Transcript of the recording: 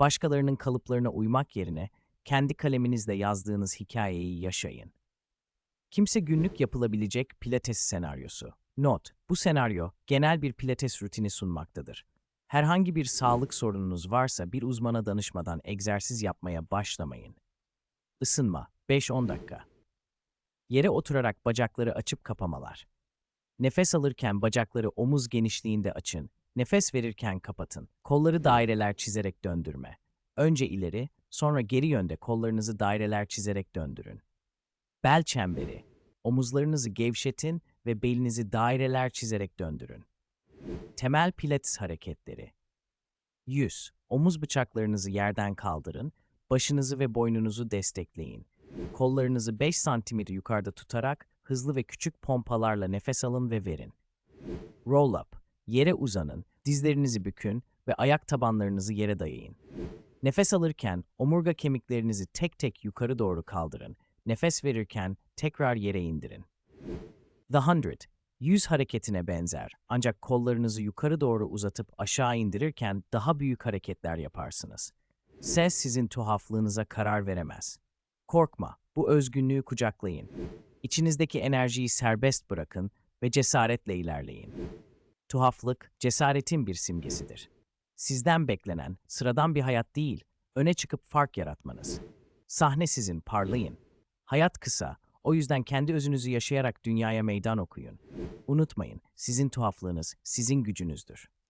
Başkalarının kalıplarına uymak yerine kendi kaleminizle yazdığınız hikayeyi yaşayın. Kimse günlük yapılabilecek pilates senaryosu. Not: Bu senaryo genel bir pilates rutini sunmaktadır. Herhangi bir sağlık sorununuz varsa bir uzmana danışmadan egzersiz yapmaya başlamayın. Isınma 5-10 dakika. Yere oturarak bacakları açıp kapamalar. Nefes alırken bacakları omuz genişliğinde açın. Nefes verirken kapatın. Kolları daireler çizerek döndürme. Önce ileri, sonra geri yönde kollarınızı daireler çizerek döndürün. Bel çemberi. Omuzlarınızı gevşetin ve belinizi daireler çizerek döndürün. Temel pilates hareketleri. 100. Omuz bıçaklarınızı yerden kaldırın, başınızı ve boynunuzu destekleyin. Kollarınızı 5 cm yukarıda tutarak hızlı ve küçük pompalarla nefes alın ve verin. Roll up. Yere uzanın, dizlerinizi bükün ve ayak tabanlarınızı yere dayayın. Nefes alırken omurga kemiklerinizi tek tek yukarı doğru kaldırın. Nefes verirken tekrar yere indirin. The Hundred, yüz hareketine benzer ancak kollarınızı yukarı doğru uzatıp aşağı indirirken daha büyük hareketler yaparsınız. Ses sizin tuhaflığınıza karar veremez. Korkma, bu özgünlüğü kucaklayın. İçinizdeki enerjiyi serbest bırakın ve cesaretle ilerleyin. Tuhaflık, cesaretin bir simgesidir. Sizden beklenen sıradan bir hayat değil, öne çıkıp fark yaratmanız. Sahne sizin, parlayın. Hayat kısa, o yüzden kendi özünüzü yaşayarak dünyaya meydan okuyun. Unutmayın, sizin tuhaflığınız sizin gücünüzdür.